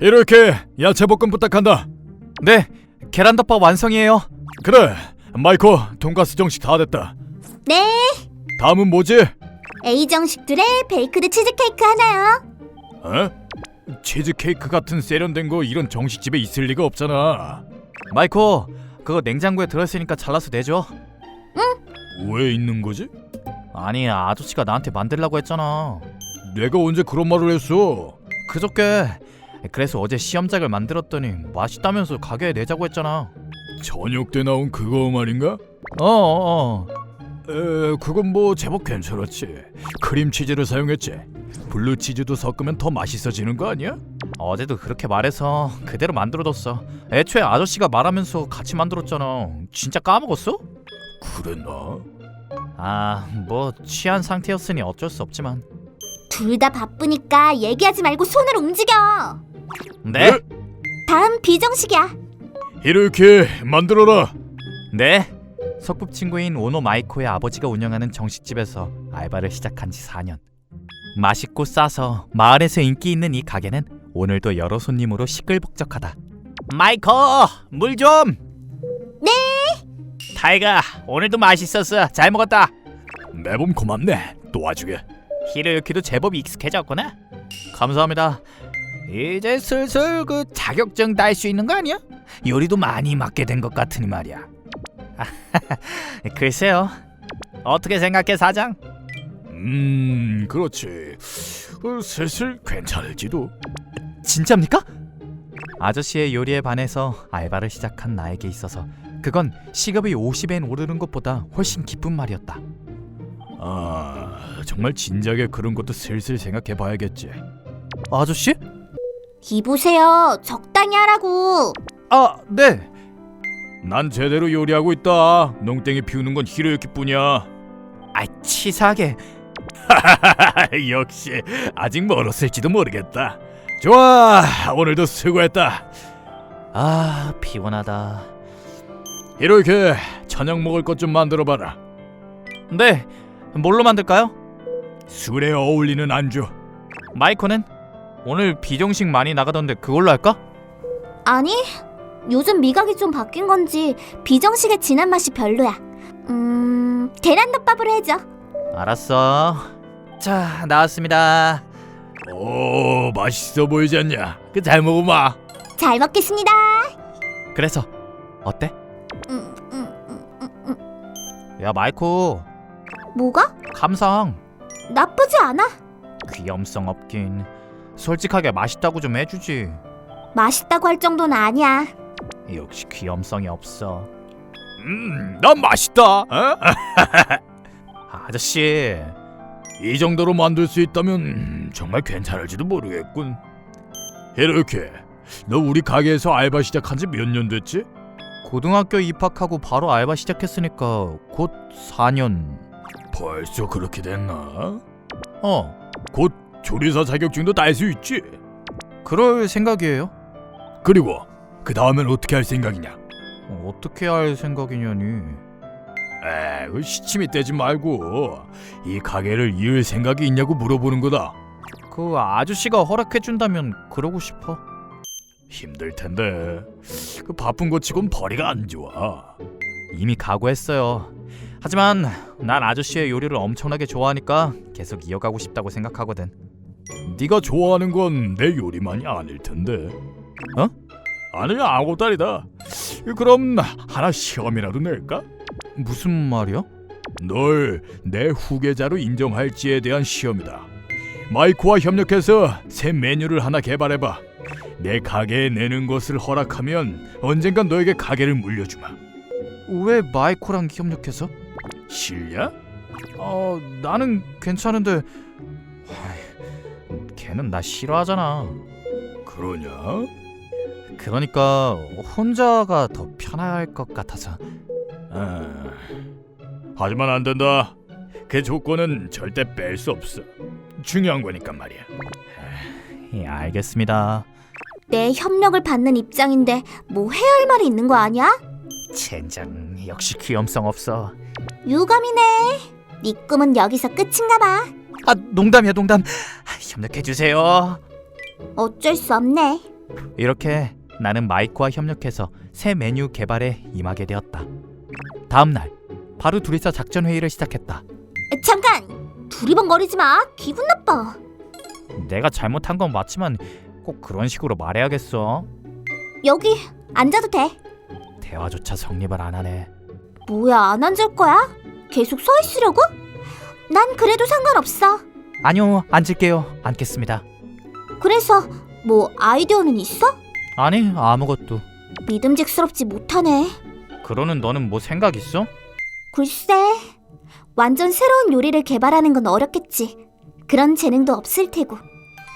이렇게 야채 볶음 부탁한다. 네, 계란덮밥 완성이에요. 그래, 마이코 돈가스 정식 다 됐다. 네, 다음은 뭐지? A 정식들의 베이크드 치즈케이크 하나요. 어? 치즈케이크 같은 세련된 거 이런 정식집에 있을 리가 없잖아. 마이코, 그거 냉장고에 들어있으니까 잘라서 내줘. 왜 있는 거지? 아니, 아저씨가 나한테 만들라고 했잖아. 내가 언제 그런 말을 했어? 그저께. 그래서 어제 시험작을 만들었더니 맛있다면서 가게에 내자고 했잖아. 저녁 때 나온 그거 말인가? 어, 어, 어. 에, 그건 뭐 제법 괜찮았지. 크림치즈를 사용했지. 블루치즈도 섞으면 더 맛있어지는 거 아니야? 어제도 그렇게 말해서 그대로 만들어뒀어. 애초에 아저씨가 말하면서 같이 만들었잖아. 진짜 까먹었어? 그랬나? 아, 뭐 취한 상태였으니 어쩔 수 없지만. 둘 다 바쁘니까 얘기하지 말고 손을 움직여. 네? 다음 B 정식이야. 이렇게 만들어라. 네. 소꿉친구인 오노 마이코의 아버지가 운영하는 정식집에서 알바를 시작한 지 4년. 맛있고 싸서 마을에서 인기 있는 이 가게는 오늘도 여러 손님으로 시끌벅적하다. 마이코, 물 좀. 네. 타이가 오늘도 맛있었어. 잘 먹었다. 매번 고맙네. 도와주게. 히로유키도 제법 익숙해졌구나. 감사합니다. 이제 슬슬 그 자격증 딸 수 있는 거 아니야? 요리도 많이 맡게 된 것 같으니 말이야. 글쎄요. 어떻게 생각해 사장? 음, 그렇지. 어, 슬슬 괜찮을지도. 진짜입니까? 아저씨의 요리에 반해서 알바를 시작한 나에게 있어서 그건 시급이 50엔 오르는 것보다 훨씬 기쁜 말이었다. 아, 정말 진작에 그런 것도 슬슬 생각해 봐야겠지. 아저씨? 이보세요. 적당히 하라고. 아, 네. 난 제대로 요리하고 있다. 농땡이 피우는 건 히로유키뿐이야. 아, 치사하게. 역시 아직 멀었을지도 모르겠다. 좋아, 오늘도 수고했다. 아, 피곤하다. 이렇게 저녁 먹을 것 좀 만들어 봐라. 네. 뭘로 만들까요? 술에 어울리는 안주. 마이코는 오늘 비정식 많이 나가던데 그걸로 할까? 아니, 요즘 미각이 좀 바뀐 건지 B 정식의 진한 맛이 별로야. 음, 계란덮밥으로 해줘. 알았어. 자, 나왔습니다. 오, 맛있어 보이지 않냐? 그 잘 먹어봐. 잘 먹겠습니다. 그래서 어때? 음, 음, 음, 음, 음. 야, 마이코. 뭐가? 감상. 나쁘지 않아. 귀염성 없긴. 솔직하게 맛있다고 좀 해주지. 맛있다고 할 정도는 아니야. 역시 귀염성이 없어. 음, 난 맛있다. 어? 아저씨. 이 정도로 만들 수 있다면 음, 정말 괜찮을지도 모르겠군. 이렇게 너 우리 가게에서 알바 시작한 지 몇 년 됐지? 고등학교 입학하고 바로 알바 시작했으니까 곧 4년. 벌써 그렇게 됐나? 어, 곧 조리사 자격증도 딸 수 있지. 그럴 생각이에요. 그리고 그 다음엔 어떻게 할 생각이냐? 어떻게 할 생각이냐니. 에, 그 시침이 떼지 말고 이 가게를 이을 생각이 있냐고 물어보는 거다. 그 아저씨가 허락해 준다면 그러고 싶어. 힘들 텐데 그 바쁜 거 치곤 벌이가 안 좋아. 이미 각오했어요. 하지만 난 아저씨의 요리를 엄청나게 좋아하니까 계속 이어가고 싶다고 생각하거든. 네가 좋아하는 건 내 요리만이 아닐 텐데. 어? 아니 아고다리다. 그럼 하나 시험이라도 낼까? 무슨 말이야? 널 내 후계자로 인정할지에 대한 시험이다. 마이코와 협력해서 새 메뉴를 하나 개발해봐. 내 가게에 내는 것을 허락하면 언젠간 너에게 가게를 물려주마. 왜 마이코랑 협력해서? 실냐? 어, 나는 괜찮은데 하이, 걔는 나 싫어하잖아. 그러냐? 그러니까 혼자가 더 편할 것 같아서. 아, 하지만 안 된다. 그 조건은 절대 뺄 수 없어. 중요한 거니까 말이야. 예, 알겠습니다. 내 협력을 받는 입장인데 뭐 해야 할 말이 있는 거 아니야? 젠장 역시 귀염성 없어. 유감이네. 네 꿈은 여기서 끝인가 봐. 아 농담이야 농담. 협력해 주세요. 어쩔 수 없네. 이렇게 나는 마이코와 협력해서 새 메뉴 개발에 임하게 되었다. 다음 날 바로 둘이서 작전 회의를 시작했다. 잠깐! 두리번거리지 마. 기분 나빠. 내가 잘못한 건 맞지만 꼭 그런 식으로 말해야겠어. 여기 앉아도 돼. 대화조차 성립을 안 하네. 뭐야, 안 앉을 거야? 계속 서 있으려고? 난 그래도 상관없어. 아니요, 앉을게요. 앉겠습니다. 그래서 뭐 아이디어는 있어? 아니, 아무것도. 믿음직스럽지 못하네. 그러는 너는 뭐 생각 있어? 글쎄, 완전 새로운 요리를 개발하는 건 어렵겠지. 그런 재능도 없을 테고.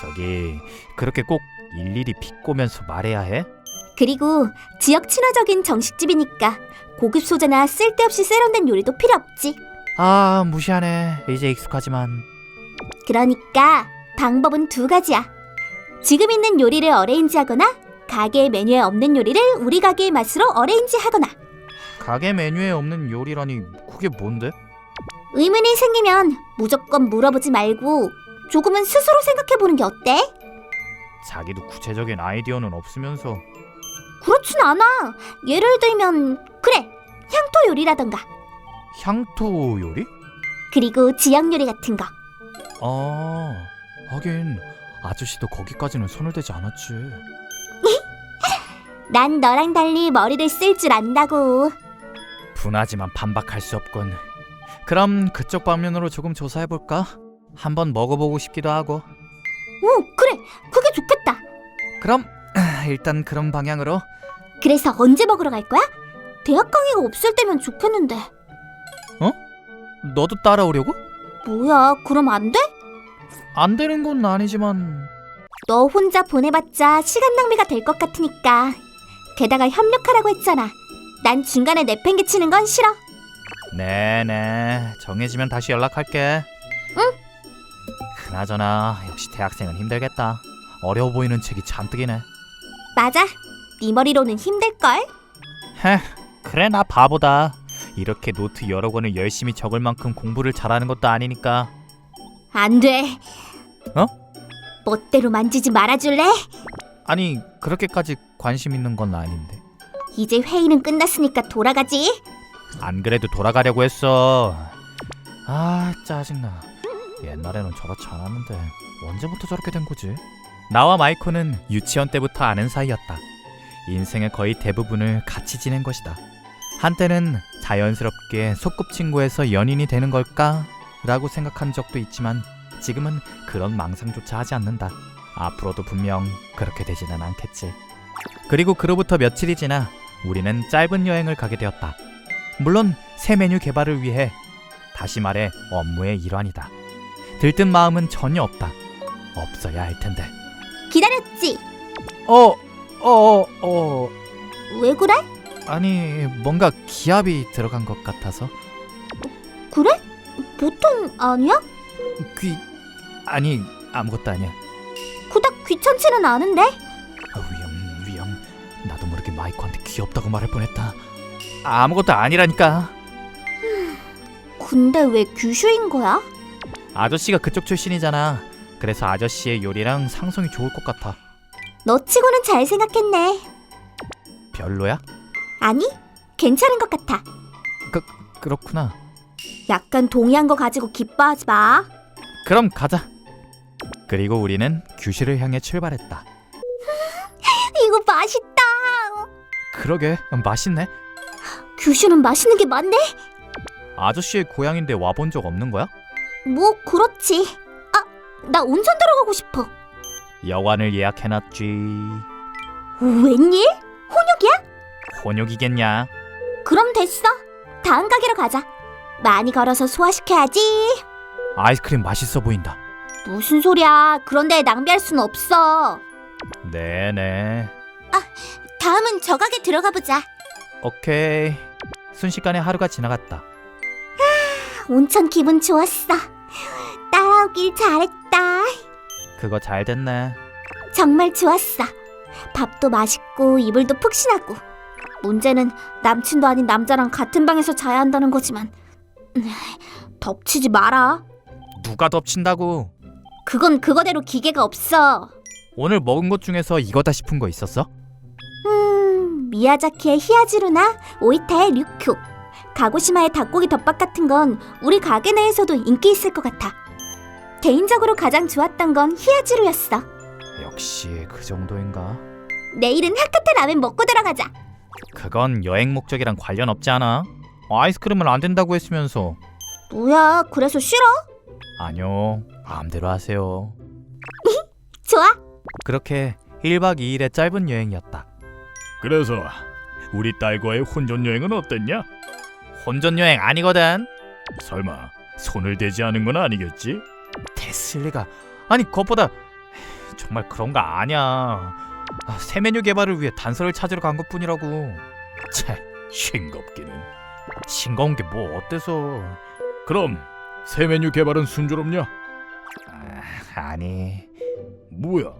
저기 그렇게 꼭 일일이 비꼬면서 말해야 해? 그리고 지역 친화적인 정식집이니까 고급 소재나 쓸데없이 세련된 요리도 필요 없지. 아 무시하네. 이제 익숙하지만 그러니까 방법은 두 가지야. 지금 있는 요리를 어레인지하거나 가게 메뉴에 없는 요리를 우리 가게의 맛으로 어레인지하거나 가게 메뉴에 없는 요리라니 그게 뭔데? 의문이 생기면 무조건 물어보지 말고 조금은 스스로 생각해 보는 게 어때? 자기도 구체적인 아이디어는 없으면서 그렇진 않아. 예를 들면 그래 향토 요리라던가 향토 요리? 그리고 지역 요리 같은 거. 아 하긴 아저씨도 거기까지는 손을 대지 않았지. 난 너랑 달리 머리를 쓸 줄 안다고. 분하지만 반박할 수 없군. 그럼 그쪽 방면으로 조금 조사해 볼까? 한번 먹어보고 싶기도 하고. 오 그래 그게 좋겠다. 그럼 일단 그런 방향으로. 그래서 언제 먹으러 갈 거야? 대학 강의가 없을 때면 좋겠는데. 너도 따라오려고? 뭐야 그럼 안 돼? 안 되는 건 아니지만 너 혼자 보내봤자 시간 낭비가 될 것 같으니까. 게다가 협력하라고 했잖아. 난 중간에 내팽개치는 건 싫어. 네네 정해지면 다시 연락할게. 응. 그나저나 역시 대학생은 힘들겠다. 어려워 보이는 책이 잔뜩이네. 맞아. 네 머리로는 힘들걸? 헤 그래 나 바보다. 이렇게 노트 여러 권을 열심히 적을 만큼 공부를 잘하는 것도 아니니까. 안 돼. 어? 멋대로 만지지 말아줄래? 아니 그렇게까지 관심 있는 건 아닌데. 이제 회의는 끝났으니까 돌아가지. 안 그래도 돌아가려고 했어. 아 짜증나. 옛날에는 저렇지 않았는데 언제부터 저렇게 된 거지? 나와 마이코는 유치원 때부터 아는 사이였다. 인생의 거의 대부분을 같이 지낸 것이다. 한때는 자연스럽게 소꿉친구에서 연인이 되는 걸까? 라고 생각한 적도 있지만 지금은 그런 망상조차 하지 않는다. 앞으로도 분명 그렇게 되지는 않겠지. 그리고 그로부터 며칠이 지나 우리는 짧은 여행을 가게 되었다. 물론 새 메뉴 개발을 위해 다시 말해 업무의 일환이다. 들뜬 마음은 전혀 없다. 없어야 할 텐데. 기다렸지. 어, 어, 어. 왜 그래? 아니 뭔가 기압이 들어간 것 같아서 그래? 보통 아니야? 귀 아니 아무것도 아니야. 그닥 귀찮지는 않은데. 아, 위험 위험. 나도 모르게 마이코한테 귀엽다고 말할 뻔했다. 아무것도 아니라니까. 근데 왜 규슈인 거야? 아저씨가 그쪽 출신이잖아. 그래서 아저씨의 요리랑 상성이 좋을 것 같아. 너 치고는 잘 생각했네. 별로야? 아니, 괜찮은 것 같아. 그렇구나. 약간 동의한 거 가지고 기뻐하지 마. 그럼 가자. 그리고 우리는 규슈를 향해 출발했다. 이거 맛있다. 그러게 맛있네. 규슈는 맛있는 게 많네. 아저씨의 고향인데 와본 적 없는 거야? 뭐 그렇지. 아, 나 온천 들어가고 싶어. 여관을 예약해놨지. 웬일? 혼육이야? 혼욕이겠냐? 그럼 됐어. 다음 가게로 가자. 많이 걸어서 소화시켜야지. 아이스크림 맛있어 보인다. 무슨 소리야? 그런데 낭비할 순 없어. 네네. 다음은 저 가게 들어가 보자. 오케이. 순식간에 하루가 지나갔다. 온천 기분 좋았어. 따라오길 잘했다. 그거 잘 됐네. 정말 좋았어. 밥도 맛있고 이불도 푹신하고. 문제는 남친도 아닌 남자랑 같은 방에서 자야 한다는 거지만 음, 덮치지 마라. 누가 덮친다고? 그건 그거대로 기계가 없어. 오늘 먹은 것 중에서 이거다 싶은 거 있었어? 음, 미야자키의 히야지루나 오이타의 류큐, 가고시마의 닭고기 덮밥 같은 건 우리 가게 내에서도 인기 있을 것 같아. 개인적으로 가장 좋았던 건 히야지루였어. 역시 그 정도인가? 내일은 하카타 라멘 먹고 들어가자. 그건 여행 목적이랑 관련 없지 않아? 아이스크림은 안 된다고 했으면서 뭐야, 그래서 싫어? 아니요 마음대로 하세요 좋아. 그렇게 1박 2일의 짧은 여행이었다 그래서 우리 딸과의 혼전 여행은 어땠냐? 혼전 여행 아니거든 설마 손을 대지 않은 건 아니겠지? 됐을리가 아니 그것보다 정말 그런 거 아니야 아, 새 메뉴 개발을 위해 단서를 찾으러 간 것뿐이라고 채 싱겁기는. 싱거운 게 뭐 어때서 그럼 새 메뉴 개발은 순조롭냐? 아, 아니 뭐야?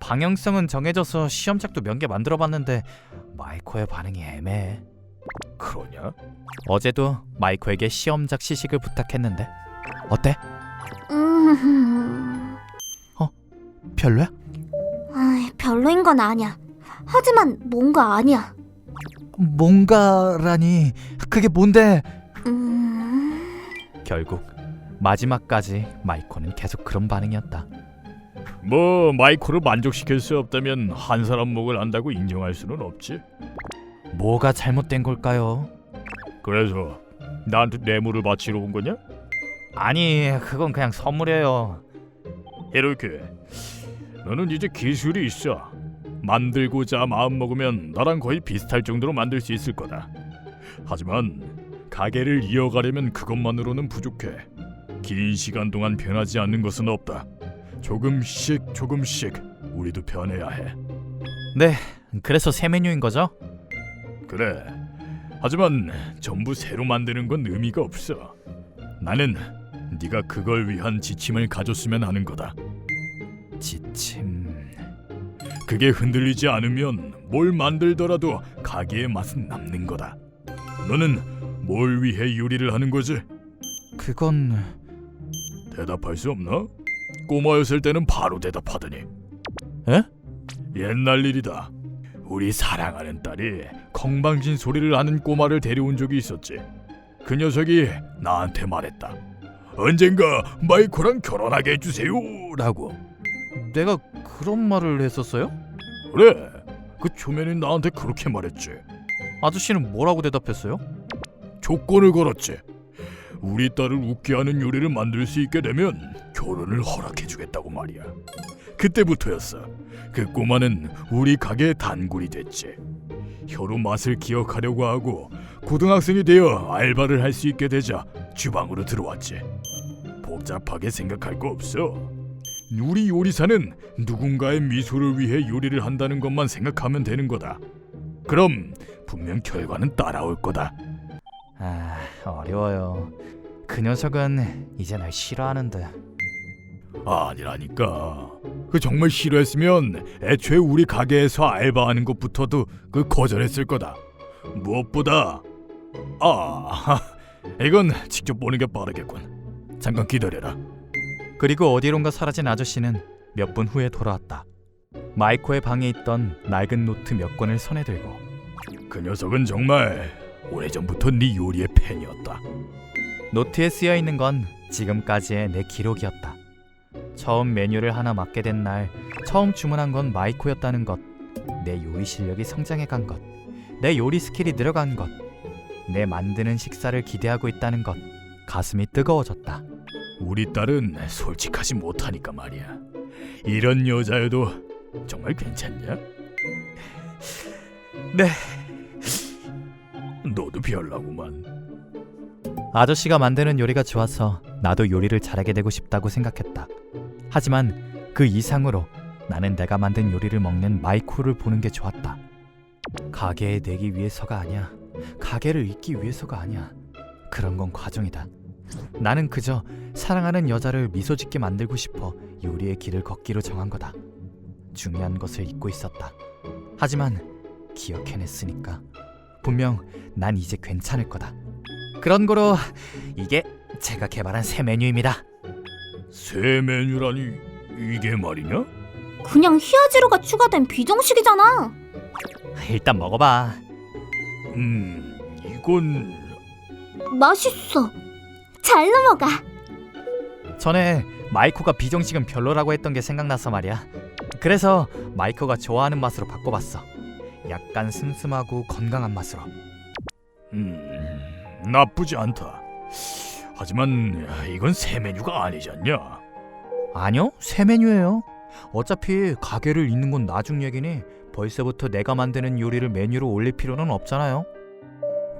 방향성은 정해져서 시험작도 몇 개 만들어봤는데 마이코의 반응이 애매해 그러냐? 어제도 마이코에게 시험작 시식을 부탁했는데 어때? 음, 별로야? 아이, 별로인 건 아니야. 하지만 뭔가 아니야. 뭔가라니 그게 뭔데? 음, 결국 마지막까지 마이코는 계속 그런 반응이었다. 뭐 마이코를 만족시킬 수 없다면 한 사람 목을 안다고 인정할 수는 없지. 뭐가 잘못된 걸까요? 그래서 나한테 뇌물을 바치러 온 거냐? 아니 그건 그냥 선물이에요. 이렇게 너는 이제 기술이 있어. 만들고자 마음 먹으면 나랑 거의 비슷할 정도로 만들 수 있을 거다. 하지만 가게를 이어가려면 그것만으로는 부족해. 긴 시간 동안 변하지 않는 것은 없다. 조금씩 조금씩 우리도 변해야 해. 네, 그래서 새 메뉴인 거죠? 그래. 하지만 전부 새로 만드는 건 의미가 없어. 나는 네가 그걸 위한 지침을 가졌으면 하는 거다. 지침. 그게 흔들리지 않으면 뭘 만들더라도 가게의 맛은 남는 거다. 너는 뭘 위해 요리를 하는 거지? 그건 대답할 수 없나? 꼬마였을 때는 바로 대답하더니. 에? 옛날 일이다. 우리 사랑하는 딸이 건방진 소리를 하는 꼬마를 데려온 적이 있었지. 그 녀석이 나한테 말했다. 언젠가 마이코랑 결혼하게 해주세요라고. 내가 그런 말을 했었어요? 그래. 그 초면인 나한테 그렇게 말했지. 아저씨는 뭐라고 대답했어요? 조건을 걸었지. 우리 딸을 웃게 하는 요리를 만들 수 있게 되면 결혼을 허락해주겠다고 말이야. 그때부터였어. 그 꼬마는 우리 가게의 단골이 됐지. 혀로 맛을 기억하려고 하고 고등학생이 되어 알바를 할 수 있게 되자 주방으로 들어왔지. 복잡하게 생각할 거 없어. 우리 요리사는 누군가의 미소를 위해 요리를 한다는 것만 생각하면 되는 거다. 그럼 분명 결과는 따라올 거다. 아, 어려워요. 그 녀석은 이제 날 싫어하는데. 아니라니까. 그 정말 싫어했으면 애초에 우리 가게에서 알바하는 것부터도 그 거절했을 거다. 무엇보다 아 이건 직접 보는 게 빠르겠군. 잠깐 기다려라. 그리고 어디론가 사라진 아저씨는 몇 분 후에 돌아왔다. 마이코의 방에 있던 낡은 노트 몇 권을 손에 들고 그 녀석은 정말 오래전부터 네 요리의 팬이었다. 노트에 쓰여 있는 건 지금까지의 내 기록이었다. 처음 메뉴를 하나 맡게 된 날, 처음 주문한 건 마이코였다는 것, 내 요리 실력이 성장해 간 것, 내 요리 스킬이 늘어간 것, 내 만드는 식사를 기대하고 있다는 것, 가슴이 뜨거워졌다. 우리 딸은 솔직하지 못하니까 말이야. 이런 여자여도 정말 괜찮냐? 네. 너도 별나구만. 아저씨가 만드는 요리가 좋아서 나도 요리를 잘하게 되고 싶다고 생각했다. 하지만 그 이상으로 나는 내가 만든 요리를 먹는 마이코를 보는 게 좋았다. 가게에 내기 위해서가 아니야. 가게를 잇기 위해서가 아니야. 그런 건 과정이다. 나는 그저 사랑하는 여자를 미소 짓게 만들고 싶어 요리의 길을 걷기로 정한 거다. 중요한 것을 잊고 있었다. 하지만 기억해냈으니까 분명 난 이제 괜찮을 거다. 그런 거로 이게 제가 개발한 새 메뉴입니다. 새 메뉴라니 이게 말이냐? 그냥 히아지루가 추가된 비정식이잖아. 일단 먹어봐. 음, 이건 맛있어. 잘 넘어가. 전에 마이코가 비정식은 별로라고 했던 게 생각나서 말이야. 그래서 마이코가 좋아하는 맛으로 바꿔봤어. 약간 슴슴하고 건강한 맛으로. 음, 나쁘지 않다. 하지만 이건 새 메뉴가 아니지 않냐? 아니요, 새 메뉴예요. 어차피 가게를 잇는 건 나중 얘기니 벌써부터 내가 만드는 요리를 메뉴로 올릴 필요는 없잖아요.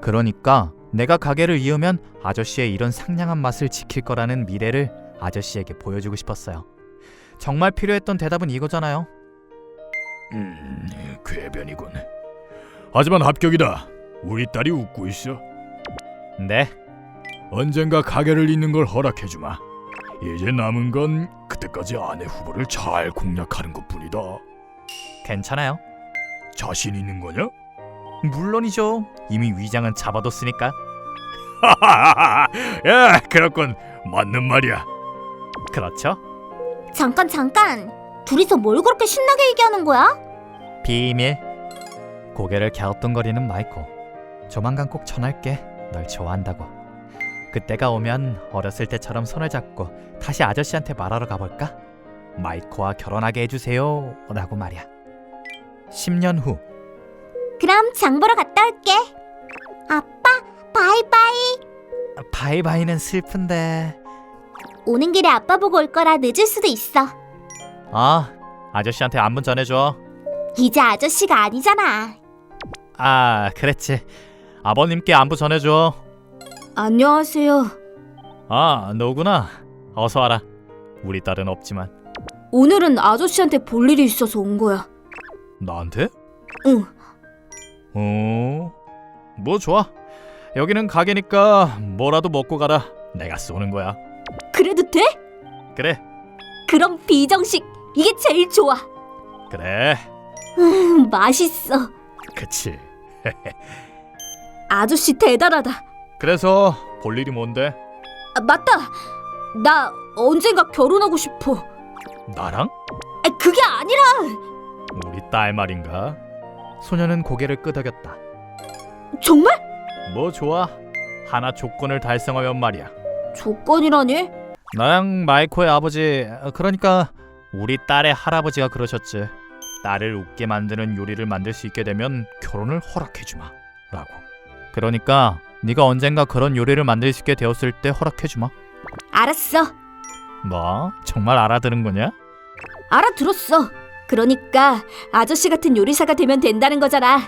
그러니까 내가 가게를 이으면 아저씨의 이런 상냥한 맛을 지킬 거라는 미래를 아저씨에게 보여주고 싶었어요. 정말 필요했던 대답은 이거잖아요. 음, 궤변이군. 하지만 합격이다. 우리 딸이 웃고 있어. 네, 언젠가 가게를 잇는 걸 허락해 주마. 이제 남은 건 그때까지 아내 후보를 잘 공략하는 것뿐이다. 괜찮아요. 자신 있는 거냐? 물론이죠. 이미 위장은 잡아뒀으니까. 야, 그렇군. 맞는 말이야. 그렇죠? 잠깐 잠깐. 둘이서 뭘 그렇게 신나게 얘기하는 거야? 비밀. 고개를 갸우뚱거리는 마이코. 조만간 꼭 전할게. 널 좋아한다고. 그때가 오면 어렸을 때처럼 손을 잡고 다시 아저씨한테 말하러 가볼까? 마이코와 결혼하게 해주세요. 라고 말이야. 10년 후. 그럼 장 보러 갔다 올게. 아빠, 바이바이. 바이바이는 슬픈데. 오는 길에 아빠 보고 올 거라 늦을 수도 있어. 아, 아저씨한테 안문 전해줘. 이제 아저씨가 아니잖아. 아, 그랬지. 아버님께 안부 전해줘. 안녕하세요. 아, 너구나. 어서 와라. 우리 딸은 없지만. 오늘은 아저씨한테 볼 일이 있어서 온 거야. 나한테? 응. 어, 뭐 좋아. 여기는 가게니까 뭐라도 먹고 가라. 내가 쏘는 거야. 그래도 돼? 그래, 그럼 비정식 이게 제일 좋아. 그래. 음, 맛있어. 그치. 아저씨 대단하다. 그래서 볼 일이 뭔데? 아, 맞다. 나 언젠가 결혼하고 싶어. 나랑? 아, 그게 아니라 우리 딸 말인가? 소녀는 고개를 끄덕였다. 정말 뭐 좋아. 하나 조건을 달성하면 말이야. 조건이라니? 나랑 마이코의 아버지, 그러니까 우리 딸의 할아버지가 그러셨지. 딸을 웃게 만드는 요리를 만들 수 있게 되면 결혼을 허락해 주마. 라고. 그러니까 네가 언젠가 그런 요리를 만들 수 있게 되었을 때 허락해 주마. 알았어. 뭐? 정말 알아들은 거냐? 알아들었어. 그러니까 아저씨 같은 요리사가 되면 된다는 거잖아.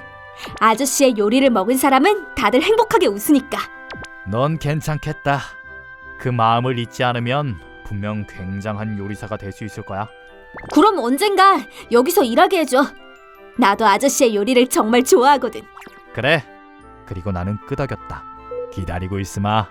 아저씨의 요리를 먹은 사람은 다들 행복하게 웃으니까. 넌 괜찮겠다. 그 마음을 잊지 않으면 분명 굉장한 요리사가 될 수 있을 거야. 그럼 언젠가 여기서 일하게 해줘. 나도 아저씨의 요리를 정말 좋아하거든. 그래. 그리고 나는 끄덕였다. 기다리고 있으마.